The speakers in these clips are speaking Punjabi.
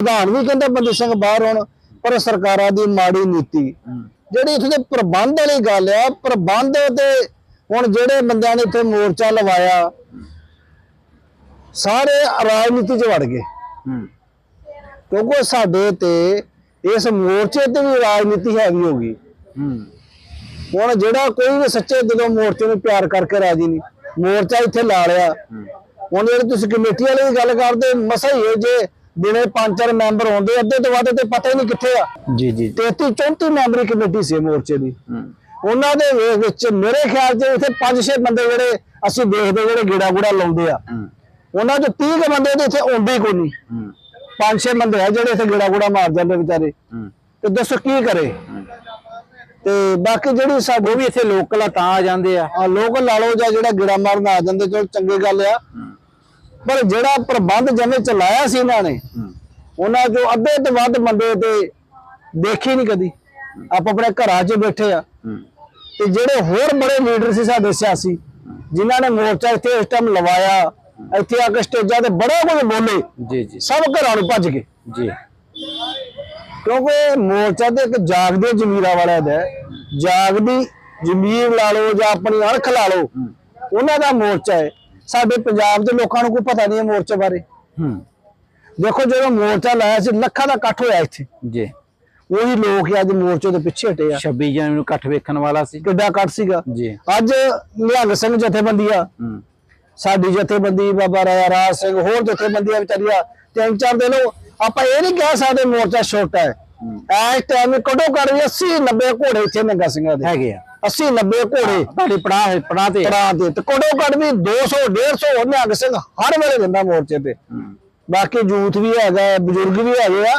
ਪ੍ਰਧਾਨ ਵੀ ਕਹਿੰਦਾ ਬੰਦੀ ਸਿੰਘ ਬਾਹਰ ਹੋਣ ਪਰ ਸਰਕਾਰਾਂ ਦੀ ਮਾੜੀ ਨੀਤੀ। ਜਿਹੜੀ ਇੱਥੇ ਦੇ ਪ੍ਰਬੰਧ ਵਾਲੀ ਗੱਲ ਆ ਪ੍ਰਬੰਧ ਤੇ ਹੁਣ ਜਿਹੜੇ ਬੰਦਿਆਂ ਨੇ ਇੱਥੇ ਮੋਰਚਾ ਲਵਾਇਆ ਸਾਰੇ ਰਾਜਨੀਤੀ 'ਚ ਵੜ ਗਏ। ਕਿਉਂਕਿ ਸਾਡੇ ਤੇ ਇਸ ਮੋਰਚੇ ਤੇ ਵੀ ਰਾਜਨੀਤੀ ਹੈਗੀ ਹੋ। ਗਈ ਹੁਣ ਜਿਹੜਾ ਕੋਈ ਵੀ ਸੱਚੇ ਦਿਲੋਂ ਮੋਰਚੇ ਨੂੰ ਪਿਆਰ ਕਰਕੇ ਰਾਜੀ ਨਹੀਂ ਮੋਰਚਾ ਇੱਥੇ ਲਾ ਲਿਆ। ਹੁਣ ਜਿਹੜੇ ਤੁਸੀਂ ਕਮੇਟੀ ਵਾਲੇ ਦੀ ਗੱਲ ਕਰਦੇ ਮਸਾ ਹੀ ਹੈ ਜੇ ਦਿਨੇ ਪੰਜ ਚਾਰ ਮੈਂਬਰ ਹੁੰਦੇ ਅੱਧੇ ਤੋਂ ਵੱਧ ਤੇ ਪਤਾ ਹੀ ਨਹੀਂ ਕਿੱਥੇ ਆ। ਜੀ ਜੀ। 33 34 ਮੈਂਬਰੀ ਕਮੇਟੀ ਸੀ ਮੋਰਚੇ ਦੀ। ਉਹਨਾਂ ਦੇ ਵਿੱਚ ਮੇਰੇ ਖਿਆਲ 'ਚ ਇੱਥੇ 5-6 ਬੰਦੇ ਜਿਹੜੇ ਅਸੀਂ ਦੇਖਦੇ ਜਿਹੜੇ ਗੇੜਾ ਗੂੜਾ ਲਾਉਂਦੇ ਆ। ਉਹਨਾਂ 'ਚ 30 ਕੁ ਬੰਦੇ ਤੇ ਇੱਥੇ ਆਉਂਦੇ ਹੀ ਕੋਈ ਨਹੀਂ। ਹੂੰ। 5-6 ਬੰਦੇ ਆ ਜਿਹੜੇ ਇੱਥੇ ਗੇੜਾ ਗੂੜਾ ਮਾਰ ਜਾਂਦੇ ਵਿਚਾਰੇ। ਤੇ ਦੱਸੋ ਕੀ ਕਰੇ? ਤੇ ਬਾਕੀ ਜਿਹੜੀ ਸਾਡੇ ਉਹ ਵੀ ਇੱਥੇ ਲੋਕਲ ਆ ਤਾਂ ਆ ਜਾਂਦੇ ਆ। ਆ ਲੋਕ ਲਾ ਲਓ ਜਾਂ ਜਿਹੜਾ ਗੇੜਾ ਮਾਰਨ ਆ ਜਾਂਦੇ ਚਲੋ ਚੰਗੀ ਗੱਲ ਆ। ਪਰ ਜਿਹੜਾ ਪ੍ਰਬੰਧ ਜਿਵੇਂ ਚਲਾਇਆ ਸੀ ਇਹਨਾਂ ਨੇ ਉਹਨਾਂ ਚੋਂ ਅੱਧੇ ਤੋਂ ਵੱਧ ਬੰਦੇ ਤੇ ਦੇਖੀ ਨਹੀਂ ਕਦੀ। ਆਪ ਆਪਣੇ ਘਰਾਂ 'ਚ ਬੈਠੇ ਆ। ਤੇ ਜਿਹੜੇ ਹੋਰ ਬੜੇ ਲੀਡਰ ਸੀ ਸਾਡੇ ਸਿਆਸੀ ਜਿਨ੍ਹਾਂ ਨੇ ਮੋਰਚਾ ਇੱਥੇ ਇਸ ਟਾਈਮ ਲਵਾਇਆ ਇੱਥੇ ਆ ਕੇ ਸਟੇਜਾਂ ਤੇ ਬੜਾ ਕੁਝ ਬੋਲੇ ਜੀ ਜੀ। ਸਭ ਘਰਾਂ ਨੂੰ ਭੱਜ ਗਏ। ਜੀ। ਕਿਉਂਕਿ ਮੋਰਚਾ ਤੇ ਇੱਕ ਜਾਗਦੇ ਜ਼ਮੀਰਾਂ ਵਾਲਿਆਂ ਦਾ। ਜਾਗਦੀ ਜ਼ਮੀਰ ਲਾ ਲਓ ਜਾਂ ਆਪਣੀ ਅਣਖ ਲਾ ਲਓ ਉਹਨਾਂ ਦਾ ਮੋਰਚਾ ਹੈ। ਸਾਡੇ ਪੰਜਾਬ ਦੇ ਲੋਕਾਂ ਨੂੰ ਕੋਈ ਪਤਾ ਨਹੀਂ ਹੈ ਮੋਰਚੇ ਬਾਰੇ। ਹੂੰ। ਦੇਖੋ ਜਦੋਂ ਮੋਰਚਾ ਲਾਇਆ ਸੀ ਲੱਖਾਂ ਦਾ ਇਕੱਠ ਹੋਇਆ ਇੱਥੇ। ਜੀ। ਉਹੀ ਲੋਕ ਅੱਜ ਮੋਰਚੇ ਦੇ ਪਿੱਛੇ ਹਟੇ ਆ। 26 ਜਨਵਰੀ ਨੂੰ ਇਕੱਠ ਵੇਖਣ ਵਾਲਾ ਸੀ। ਕਿੱਡਾ ਇਕੱਠ ਸੀਗਾ। ਜੀ। ਅੱਜ ਨਿਹੰਗ ਸਿੰਘ ਜਥੇਬੰਦੀ ਆ ਹੂੰ। ਸਾਡੀ ਜਥੇਬੰਦੀ ਬਾਬਾ ਰਾਇਆ ਰਾਜ ਸਿੰਘ ਹੋਰ ਜਥੇਬੰਦੀਆਂ ਵਿਚਾਰੀਆਂ ਤਿੰਨ ਚਾਰ ਦਿਨ ਆਪਾਂ ਇਹ ਨਹੀਂ ਕਹਿ ਸਕਦੇ ਮੋਰਚਾ ਛੋਟਾ ਹੈ। ਇਸ ਟਾਈਮ ਕਦੋਂ ਕਰ ਵੀ 80 90 ਘੋੜੇ ਇੱਥੇ ਨਿਹੰਗਾ ਸਿੰਘਾਂ ਦੇ। ਹੈਗੇ ਆ। 80 90 ਘੋੜੇ ਤੁਹਾਡੇ ਪੜਾ ਹੈ ਪੜਾ ਤੇ। ਤਰਾਂ ਦੇ ਤੇ ਕਦੋਂ ਕਰ ਵੀ 200 150 ਨਿਹੰਗ ਸਿੰਘ ਹਰ ਵੇਲੇ ਦਿੰਦਾ ਮੋਰਚੇ ਤੇ। ਬਾਕੀ ਯੂਥ ਵੀ ਹੈਗਾ ਬਜ਼ੁਰਗ ਵੀ ਹੈਗੇ ਆ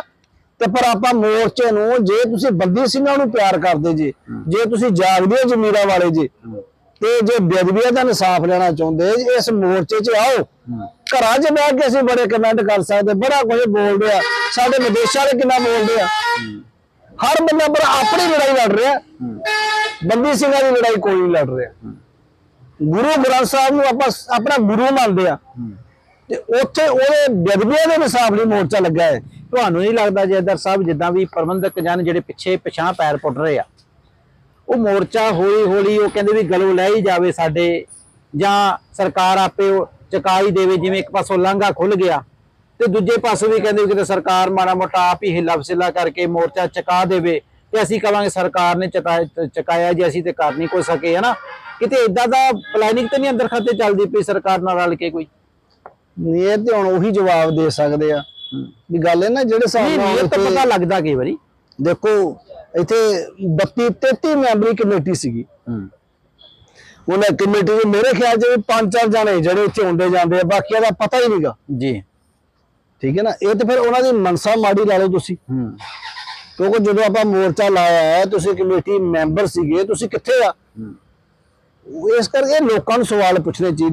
ਤੇ ਪਰ ਆਪਾਂ ਮੋਰਚੇ ਨੂੰ ਜੇ ਤੁਸੀਂ ਬੰਦੀ ਸਿੰਘਾਂ ਨੂੰ ਪਿਆਰ ਕਰਦੇ ਜੀ ਜੇ ਤੁਸੀਂ ਜਾਗਦੇ ਜ਼ਮੀਰਾਂ ਵਾਲੇ ਜੀ ਤੇ ਜੇ ਬੇਦਬੀਆਂ ਦਾ ਇਨਸਾਫ ਲੈਣਾ ਚਾਹੁੰਦੇ ਇਸ ਮੋਰਚੇ 'ਚ ਆਓ। ਘਰਾਂ 'ਚ ਬਹਿ ਕੇ ਅਸੀਂ ਬੜੇ ਕਮੈਂਟ ਕਰ ਸਕਦੇ ਬੜਾ ਕੁਝ ਬੋਲਦੇ ਆ। ਸਾਡੇ ਵਿਦੇਸ਼ਾਂ ਵਾਲੇ ਕਿੰਨਾ ਬੋਲਦੇ ਆ। ਹਰ ਬੰਦਾ ਪਰ ਆਪਣੀ ਲੜਾਈ ਲੜ ਰਿਹਾ। ਬੰਦੀ ਸਿੰਘਾਂ ਦੀ ਲੜਾਈ ਕੋਈ ਨਹੀਂ ਲੜ ਰਿਹਾ। ਗੁਰੂ ਗ੍ਰੰਥ ਸਾਹਿਬ ਨੂੰ ਆਪਾਂ ਆਪਣਾ ਗੁਰੂ ਮੰਨਦੇ ਆ ਤੇ ਉੱਥੇ ਉਹਦੇ ਬੇਦਬੀਆਂ ਦੇ ਇਨਸਾਫ ਲਈ ਮੋਰਚਾ ਲੱਗਾ ਹੈ। ਤੁਹਾਨੂੰ ਨਹੀਂ ਲੱਗਦਾ ਜੈਦਰ ਸਾਹਿਬ ਜਿੱਦਾਂ ਵੀ ਪ੍ਰਬੰਧਕ ਜਨ ਜਿਹੜੇ ਪਿੱਛੇ ਪਛਾਂ ਪੈਰ ਪੁੱਟ ਰਹੇ ਆ ਉਹ ਮੋਰਚਾ ਹੌਲੀ ਹੌਲੀ ਉਹ ਕਹਿੰਦੇ ਵੀ ਗਲੋਂ ਲੈ ਹੀ ਜਾਵੇ ਸਾਡੇ ਜਾਂ ਸਰਕਾਰ ਆਪੇ ਉਹ ਚੁਕਾ ਹੀ ਦੇਵੇ ਜਿਵੇਂ ਇੱਕ ਪਾਸੋਂ ਲਾਂਘਾ ਖੁੱਲ ਗਿਆ। ਤੇ ਦੂਜੇ ਪਾਸੋਂ ਵੀ ਕਹਿੰਦੇ ਕਿਤੇ ਸਰਕਾਰ ਮਾੜਾ ਮੋਟਾ ਆਪ ਹੀ ਹਿੱਲਾ ਵਸਿਲਾ ਕਰਕੇ ਮੋਰਚਾ ਚੁਕਾ ਦੇਵੇ ਤੇ ਅਸੀਂ ਕਵਾਂਗੇ ਸਰਕਾਰ ਨੇ ਚੁਕਾ- ਚੁਕਾਇਆ ਜੀ ਅਸੀਂ ਤੇ ਕਰ ਨਹੀਂ ਕੋਈ ਸਕੇ ਹਨਾ? ਕਿਤੇ ਇਦਾਂ ਦਾ ਪਲੈਨਿੰਗ ਤੇ ਨਹੀਂ ਅੰਦਰ ਖਾਤੇ ਚੱਲਦੀ ਪਈ ਸਰਕਾਰ ਨਾਲ ਰਲ ਕੇ ਕੋਈ? ਇਹ ਤੇ ਹੁਣ ਉਹੀ ਜਵਾਬ ਦੇ ਸਕਦੇ ਆ। ਵੀ ਗੱਲ ਹੈ ਨਾ ਜਿਹੜੇ ਨਾਲ ਇਹ ਤਾਂ ਪਤਾ ਲੱਗਦਾ ਕਈ ਵਾਰੀ। ਦੇਖੋ ਇੱਥੇ 32 33 ਮੈਂਬਰੀ ਕਮੇਟੀ ਸੀਗੀ। ਹੂੰ। ਉਹਨਾਂ ਕਮੇਟੀ ਦੇ ਮੇਰੇ ਖਿਆਲ 'ਚ ਪੰਜ ਚਾਰ ਜਣੇ ਜਿਹੜੇ ਇੱਥੇ ਆਉਂਦੇ ਜਾਂਦੇ ਆ ਬਾਕੀਆਂ ਦਾ ਪਤਾ ਹੀ ਨਹੀਂਗਾ ਜੀ। ਠੀਕ ਹੈ ਨਾ? ਇਹ ਤੇ ਫਿਰ ਉਹਨਾਂ ਦੀ ਮਨਸਾ ਮਾੜੀ ਲਾ ਲਓ ਤੁਸੀਂ। ਕਿਉਂਕਿ ਜਦੋਂ ਆਪਾਂ ਮੋਰਚਾ ਲਾਇਆ ਹੈ ਤੁਸੀਂ ਕਮੇਟੀ ਮੈਂਬਰ ਸੀਗੇ ਤੁਸੀਂ ਕਿੱਥੇ ਆ? ਇਸ ਕਰਕੇ ਲੋਕਾਂ ਨੂੰ ਸਵਾਲ ਪੁੱਛਣੇ ਚਾਹੀਦੇ